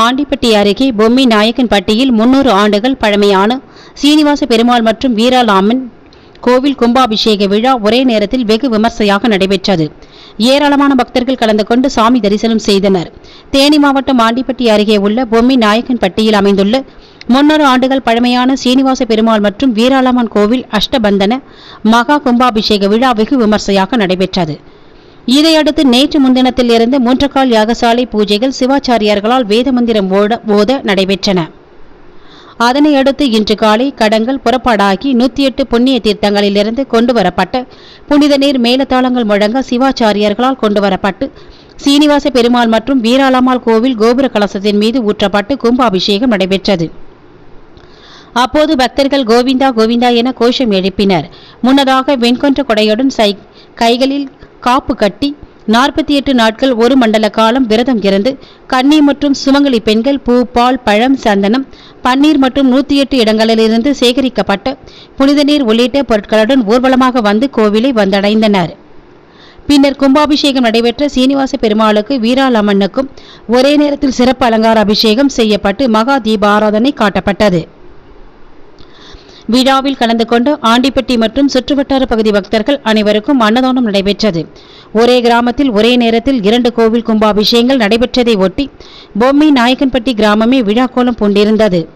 ஆண்டிப்பட்டி அருகே பொம்மி நாயக்கன்பட்டியில் முன்னூறு ஆண்டுகள் பழமையான சீனிவாச பெருமாள் மற்றும் வீராலாமன் கோவில் கும்பாபிஷேக விழா ஒரே நேரத்தில் வெகு விமர்சையாக நடைபெற்றது. ஏராளமான பக்தர்கள் கலந்து கொண்டு சாமி தரிசனம் செய்தனர். தேனி மாவட்டம் ஆண்டிப்பட்டி அருகே உள்ள பொம்மி நாயக்கன்பட்டியில் அமைந்துள்ள முன்னூறு ஆண்டுகள் பழமையான சீனிவாச பெருமாள் மற்றும் வீராளம்மன் கோவில் அஷ்டபந்தன மகா கும்பாபிஷேக விழா வெகு விமர்சையாக நடைபெற்றது. இதையடுத்து நேற்று முன்தினத்தில் இருந்து மூன்றக்கால் யாகசாலை பூஜைகள் சிவாச்சாரியார்களால் வேதமந்திரம் ஓட ஓத நடைபெற்றன. அதனையடுத்து இன்று காலை கடங்கள் புறப்பாடாகி நூத்தி எட்டு புண்ணிய தீர்த்தங்களிலிருந்து கொண்டு வரப்பட்ட புனித நீர் மேலத்தாளங்கள் முழங்க சிவாச்சாரியார்களால் கொண்டு வரப்பட்டு சீனிவாச பெருமாள் மற்றும் வீராளம்மாள் கோவில் கோபுர கலசத்தின் மீது ஊற்றப்பட்டு கும்பாபிஷேகம் நடைபெற்றது. அப்போது பக்தர்கள் கோவிந்தா கோவிந்தா என கோஷம் எழுப்பினர். முன்னதாக வெண்கொன்ற கொடையுடன் சை கைகளில் காப்பு கட்டி நாற்பத்தி எட்டு நாட்கள் ஒரு மண்டல காலம் விரதம் இருந்து கன்னி மற்றும் சுமங்கலி பெண்கள் பூ பால் பழம் சந்தனம் பன்னீர் மற்றும் நூத்தி எட்டு இடங்களிலிருந்து சேகரிக்கப்பட்ட புனித நீர் உள்ளிட்ட பொருட்களுடன் ஊர்வலமாக வந்து கோவிலை வந்தடைந்தனர். பின்னர் கும்பாபிஷேகம் நடைபெற்ற சீனிவாச பெருமாளுக்கு வீராலம்மனுக்கும் ஒரே நேரத்தில் சிறப்பு அலங்கார அபிஷேகம் செய்யப்பட்டு மகா தீபாராதனை காட்டப்பட்டது. விழாவில் கலந்து கொண்டு ஆண்டிப்பட்டி மற்றும் சுற்றுவட்டார பகுதி பக்தர்கள் அனைவருக்கும் அன்னதானம் நடைபெற்றது. ஒரே கிராமத்தில் ஒரே நேரத்தில் இரண்டு கோவில் கும்பாபிஷேகங்கள் நடைபெற்றதை ஒட்டி பொம்மை நாயக்கன்பட்டி கிராமமே விழாக்கோலம் பூண்டிருந்தது.